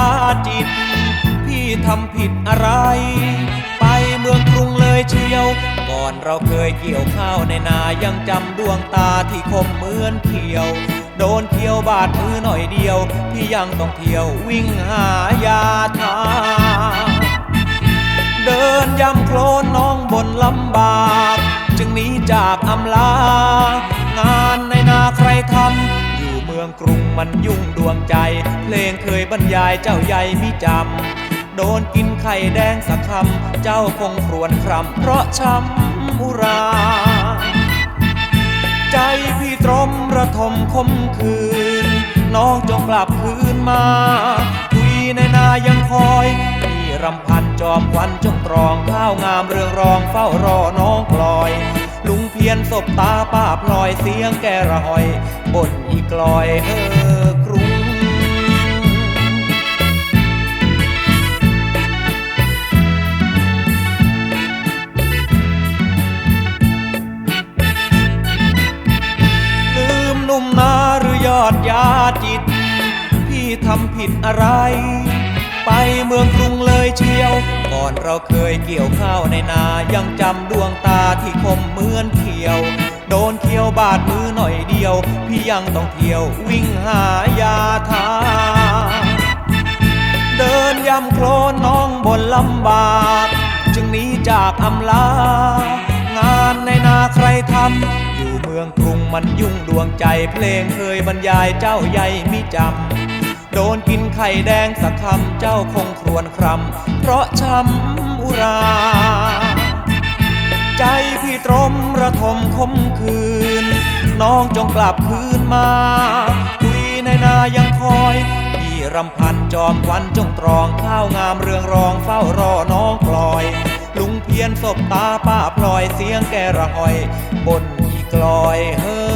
าจิต พี่ทำผิดอะไร ไปเมืองกรุงเลยเชียว ก่อนเราเคยเกี่ยวข้าวในนายังจำดวงตาที่คมเหมือนเขียว โดนเที่ยวบาดมือหน่อยเดียว พี่ยังต้องเที่ยววิ่งหายาทา เดินย่ำโคลนน้องบนลำบาก จึงหนีจากอำลา มันยุ่งดวงใจ เพลงเคยบรรยายเจ้าใหญ่มิจำ โดนกินไข่แดงสักคำ เจ้าคงครวญครำเพราะช้ำอุรา ใจพี่ตรมระทมคมคืน น้องจงกลับคืนมาคุยในนายังคอยพี่รำพันจอมควันจงตรองข้าวงามเรืองรองเฝ้ารอน้องกลอย ยนศบตาปาพลอยเสียงแกระหอยบนอีกลอยเออกรุงลืมหนุ่มนาหรือยอดยาจิต พี่ทำผิดอะไร ไปเมืองกรุงเลยเช่ อนเราเคยเกี่ยวข้าวในนายังจำดวงตาที่คมเหมือนเขียว โดนเขียวบาดมือหน่อยเดียว พี่ยังต้องเที่ยววิ่งหายาทา เดินยำโคลนน้องบนลำบาก จึงหนีจากอำลา งานในนาใครทำอยู่เมืองกรุงมันยุ่งดวงใจเพลงเคยบรรยายเจ้าใหญ่มิจำ ดนกินไข่แดงสักคำเจ้าคงครวญครำเพราะช้ำอุรา ใจพี่ตรมระทมคมคืน น้องจงกลับคืนมาคุยในนายังคอยพี่รำพันจอมควันจงตรองข้าวงามเรืองรองเฝ้ารอน้องกลอย ลุงเพียนศบตาป้าพลอยเสียงแกระหอยบนอีกลอยเฮ้